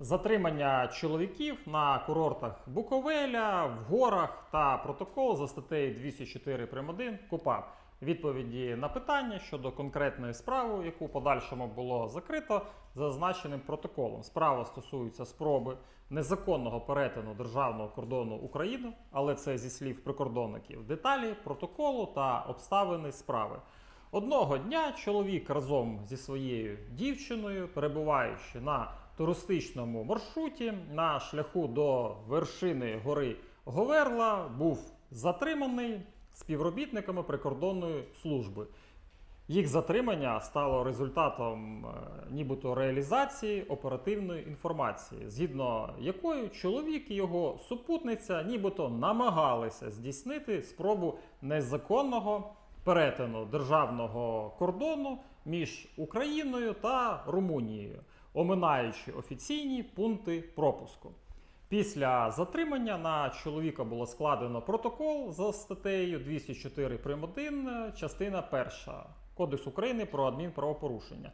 Затримання чоловіків на курортах Буковеля, в горах та протокол за статтею 204 прим. 1 КУПАП. Відповіді на питання щодо конкретної справи, яку подальшому було закрито зазначеним протоколом. Справа стосується спроби незаконного перетину державного кордону України, але це зі слів прикордонників. Деталі протоколу та обставини справи. Одного дня чоловік разом зі своєю дівчиною, перебуваючи на туристичному маршруті на шляху до вершини гори Говерла, був затриманий співробітниками прикордонної служби. Їх затримання стало результатом е, нібито реалізації оперативної інформації, згідно якої чоловік і його супутниця нібито намагалися здійснити спробу незаконного перетину державного кордону між Україною та Румунією, оминаючи офіційні пункти пропуску. Після затримання на чоловіка було складено протокол за статтею 204 прим. 1, частина 1 Кодексу України про адмінправопорушення.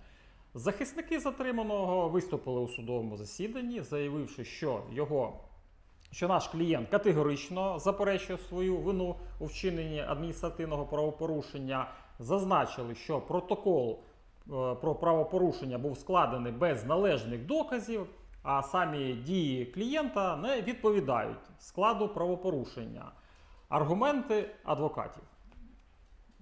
Захисники затриманого виступили у судовому засіданні, заявивши, що його що наш клієнт категорично заперечує свою вину у вчиненні адміністративного правопорушення. Зазначили, що протокол е, про правопорушення був складений без належних доказів, а самі дії клієнта не відповідають складу правопорушення. Аргументи адвокатів.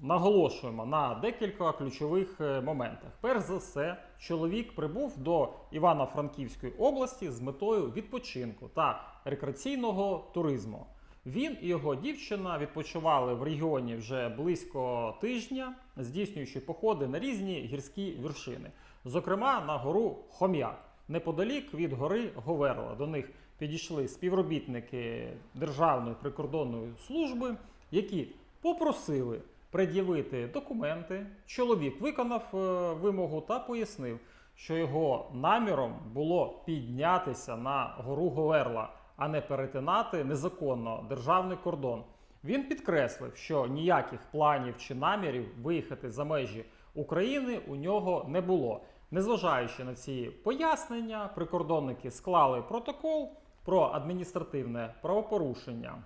Наголошуємо на декілька ключових е, моментах. Перш за все, чоловік прибув до Івано-Франківської області з метою відпочинку та рекреаційного туризму. Він і його дівчина відпочивали в регіоні вже близько тижня, здійснюючи походи на різні гірські вершини, зокрема на гору Хом'як, неподалік від гори Говерла. До них підійшли співробітники Державної прикордонної служби, які попросили пред'явити документи. Чоловік виконав е, вимогу та пояснив, що його наміром було піднятися на гору Говерла, а не перетинати незаконно державний кордон. Він підкреслив, що ніяких планів чи намірів виїхати за межі України у нього не було. Незважаючи на ці пояснення, прикордонники склали протокол про адміністративне правопорушення.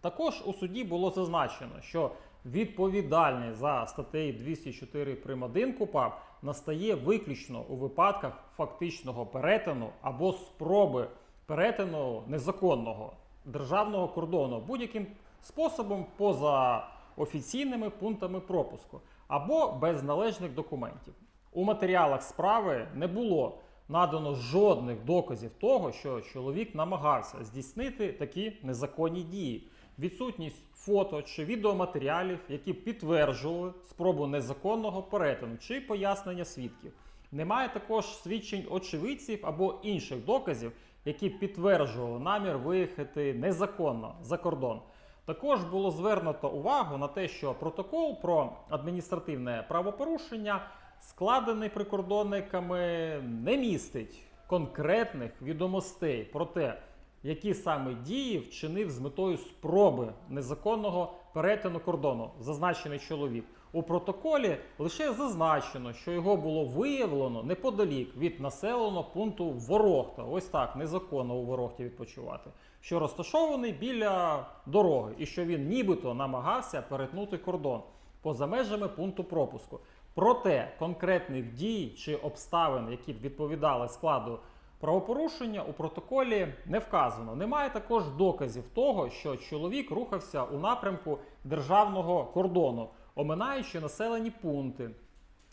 Також у суді було зазначено, що відповідальність за статтею 204 прим. 1 КУПАП настає виключно у випадках фактичного перетину або спроби перетину незаконного державного кордону будь-яким способом поза офіційними пунктами пропуску або без належних документів. У матеріалах справи не було надано жодних доказів того, що чоловік намагався здійснити такі незаконні дії. Відсутність фото чи відеоматеріалів, які підтверджували спробу незаконного перетину чи пояснення свідків. Немає також свідчень очевидців або інших доказів, які підтверджували намір виїхати незаконно за кордон. Також було звернуто увагу на те, що протокол про адміністративне правопорушення, складений прикордонниками, не містить конкретних відомостей про те, які саме дії вчинив з метою спроби незаконного перетину кордону, зазначений чоловік. У протоколі лише зазначено, що його було виявлено неподалік від населеного пункту Ворохта. Ось так, незаконно у Ворохті відпочивати, що розташований біля дороги, і що він нібито намагався перетнути кордон поза межами пункту пропуску. Проте конкретних дій чи обставин, які б відповідали складу правопорушення, у протоколі не вказано. Немає також доказів того, що чоловік рухався у напрямку державного кордону, оминаючи населені пункти.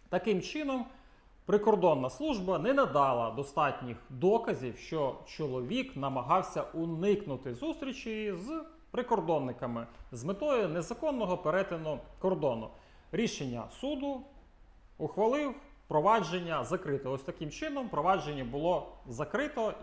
Таким чином, прикордонна служба не надала достатніх доказів, що чоловік намагався уникнути зустрічі з прикордонниками з метою незаконного перетину кордону. Рішення суду ухвалив провадження закрите. Ось таким чином провадження було закрито